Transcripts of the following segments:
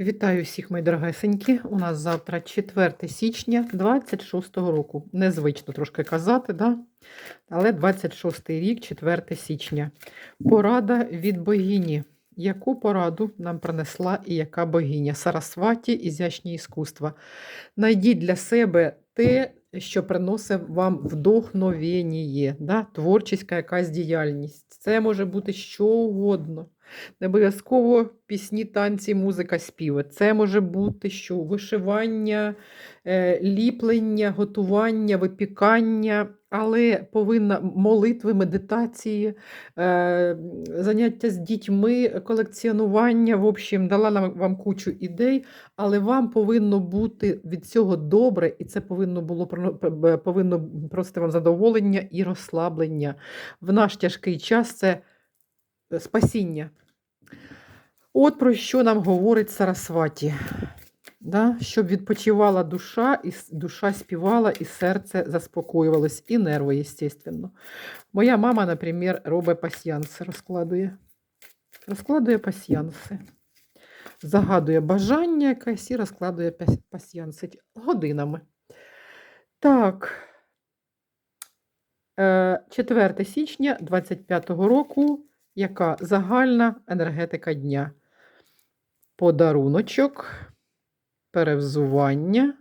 Вітаю всіх, мої дорогесенькі. У нас завтра 4 січня 26-го року. Незвично трошки казати, да? але 26-й рік, 4 січня. Порада від богині. Яку пораду нам принесла і яка богиня? Сарасваті, ізящні іскусства. Найдіть для себе те, що приносить вам вдохновення, да? творчіська якась діяльність. Це може бути що угодно. Не обов'язково пісні, танці, музика, співи. Це може бути що вишивання, е, ліплення, готування, випікання, але повинна молитви, медитації, е, заняття з дітьми, колекціонування. В общем, дала нам вам кучу ідей, але вам повинно бути від цього добре, і це повинно було повинно просто вам задоволення і розслаблення. В наш тяжкий час це е, спасіння. От про що нам говорить Сарасваті. Да? Щоб відпочивала душа, і душа співала, і серце заспокоювалось, і нерви, звісно. Моя мама, наприклад, робить пасьянси, розкладує. Розкладує пасьянси. Загадує бажання якесь і розкладує пас- пасьянси годинами. Так. Е, 4 січня 25-го року. Яка загальна енергетика дня? Подаруночок, перевзування,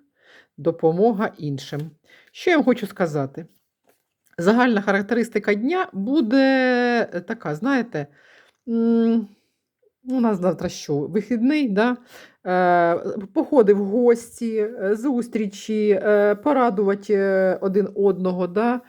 допомога іншим. Що я вам хочу сказати? Загальна характеристика дня буде така, знаєте, у нас завтра що? Вихідний, да? Е, походи в гості, е, зустрічі, е, порадувати один одного. Да?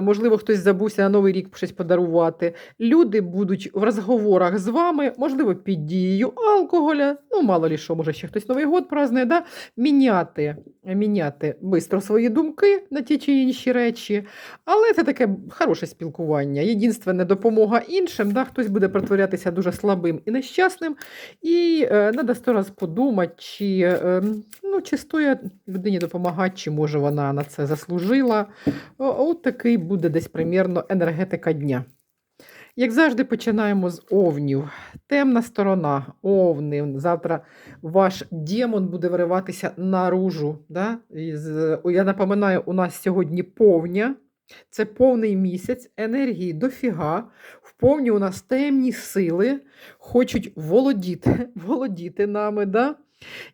Можливо, хтось забувся на Новий рік щось подарувати. Люди будуть в розговорах з вами, можливо, під дією алкоголя. Ну, мало лі що, може, ще хтось Новий год празднує, да? міняти, міняти швидко свої думки на ті чи інші речі. Але це таке хороше спілкування. Єдинственне допомога іншим, да? хтось буде притворятися дуже слабим і нещасним. І е, треба сто раз подумати, чи, е, ну, чи стоїть людині допомагати, чи може вона на це заслужила. От такий буде десь примірно енергетика дня. Як завжди, починаємо з овнів. Темна сторона, овни. Завтра ваш демон буде вириватися наружу. Да? Я напоминаю, у нас сьогодні повня. Це повний місяць, енергії дофіга. В повні у нас темні сили хочуть володіти, володіти нами. Да?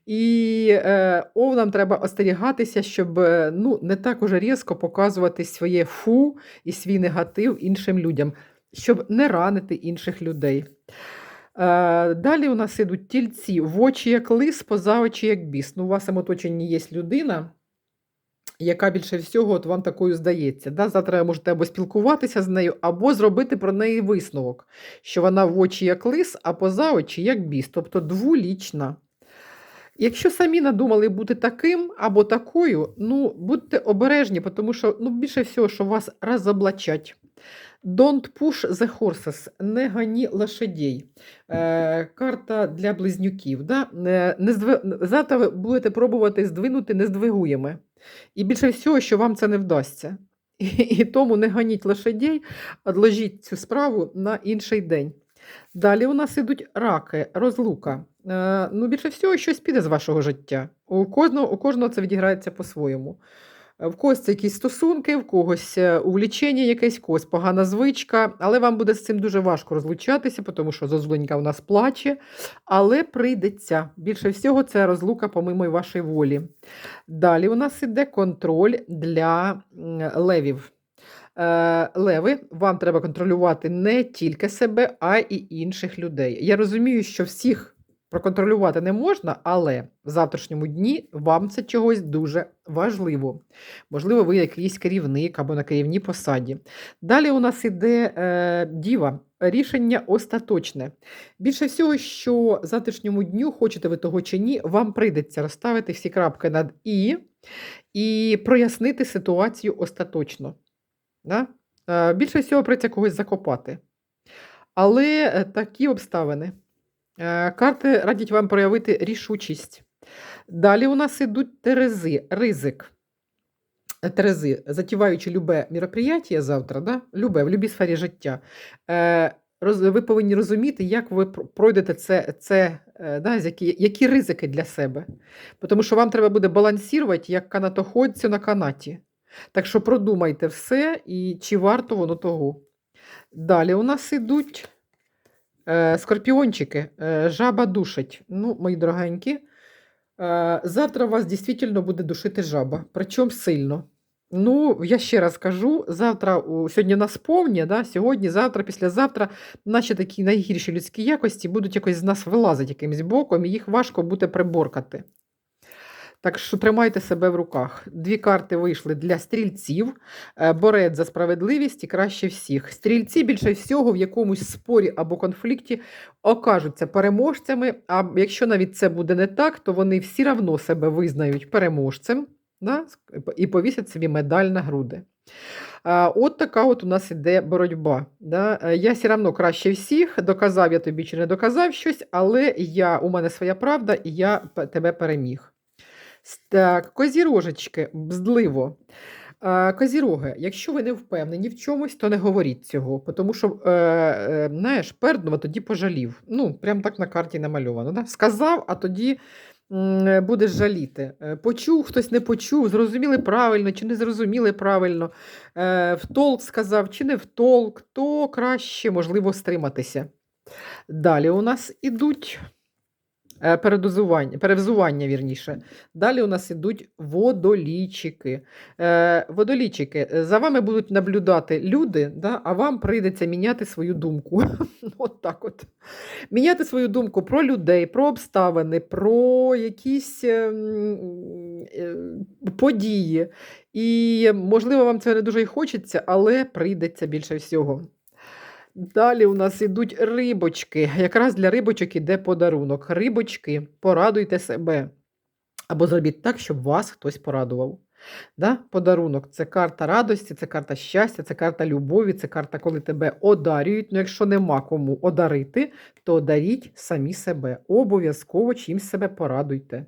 І е, овнам треба остерігатися, щоб е, ну, не так уже різко показувати своє фу і свій негатив іншим людям, щоб не ранити інших людей. Е, далі у нас ідуть тільці в очі як лис, поза очі як біс. Ну, у вас оточенні є людина, яка більше всього от вам такою здається. Да? Завтра можете або спілкуватися з нею, або зробити про неї висновок, що вона в очі як лис, а поза очі як біс, тобто двулічна. Якщо самі надумали бути таким або такою, ну будьте обережні, тому що ну, більше всього, що вас розоблачать. Don't push the horses, не гані лошадей. Е, карта для близнюків. Да? Не, не здви... Завтра ви будете пробувати здвинути нездвигуєме. І більше всього, що вам це не вдасться. І, тому не ганіть лошадей, odложіть цю справу на інший день. Далі у нас ідуть раки, розлука. Е, ну, більше всього, щось піде з вашого життя. У кожного, у кожного це відіграється по-своєму. В когось якісь стосунки, в когось е, увлічення якесь, в когось погана звичка, але вам буде з цим дуже важко розлучатися, тому що зозуленька у нас плаче, але прийдеться. Більше всього, це розлука помимо вашої волі. Далі у нас іде контроль для левів. Е, Леви, вам треба контролювати не тільки себе, а й інших людей. Я розумію, що всіх проконтролювати не можна, але в завтрашньому дні вам це чогось дуже важливо. Можливо, ви якийсь керівник або на керівній посаді. Далі у нас іде е, діва. Рішення остаточне. Більше всього, що в завтрашньому дню, хочете ви того чи ні, вам прийдеться розставити всі крапки над І і прояснити ситуацію остаточно. Да? Е, Більше всього прийдеться когось закопати. Але е, такі обставини. Е, Карти радять вам проявити рішучість. Далі у нас ідуть терези, ризик. Терези, затіваючи любе мероприятие завтра, да? любе, в любій сфері життя. Е, ви повинні розуміти, як ви пройдете це, це е, да, які, які ризики для себе. Тому що вам треба буде балансувати як канатоходцю на канаті. Так що продумайте все і чи варто воно того. Далі у нас ідуть е, скорпіончики, е, жаба душить. Ну, мої дорогенькі, е, завтра вас дійсно буде душити жаба, причому сильно. Ну, я ще раз кажу, завтра, сьогодні нас повні, да? сьогодні, завтра, післязавтра, наші такі найгірші людські якості будуть якось з нас вилазити якимось боком, і їх важко буде приборкати. Так що тримайте себе в руках. Дві карти вийшли для стрільців, е, борець за справедливість і краще всіх. Стрільці більше всього в якомусь спорі або конфлікті окажуться переможцями. А якщо навіть це буде не так, то вони всі равно себе визнають переможцем да? і повісять собі медаль на груди. От така от у нас іде боротьба. Да? Е, Я все одно краще всіх, доказав я тобі чи не доказав щось, але я, у мене своя правда, і я тебе переміг. Так, козірожечки, бздливо. А, Козіроги, якщо ви не впевнені в чомусь, то не говоріть цього, тому що, е, е, знаєш, перднув, тоді пожалів. Ну, прям так на карті намальовано. Да? Сказав, а тоді м, е, будеш жаліти. Е, Почув, хтось не почув, зрозуміли правильно чи не зрозуміли правильно, е, втолк сказав чи не втолк, то краще, можливо, стриматися. Далі у нас ідуть е, передозування, перевзування, вірніше. Далі у нас ідуть водолічики. Е, водолічики, е, за вами будуть наблюдати люди, да, а вам прийдеться міняти свою думку. от так от. Міняти свою думку про людей, про обставини, про якісь е, м, е, події. І, можливо, вам це не дуже й хочеться, але прийдеться більше всього. Далі у нас ідуть рибочки. Якраз для рибочок іде подарунок. Рибочки, порадуйте себе. Або зробіть так, щоб вас хтось порадував. Да? Подарунок це карта радості, це карта щастя, це карта любові, це карта, коли тебе одарюють. Ну, якщо нема кому одарити, то одаріть самі себе. Обов'язково чимсь себе порадуйте.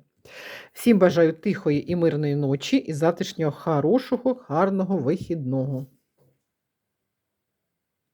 Всім бажаю тихої і мирної ночі і завтрашнього хорошого, гарного вихідного.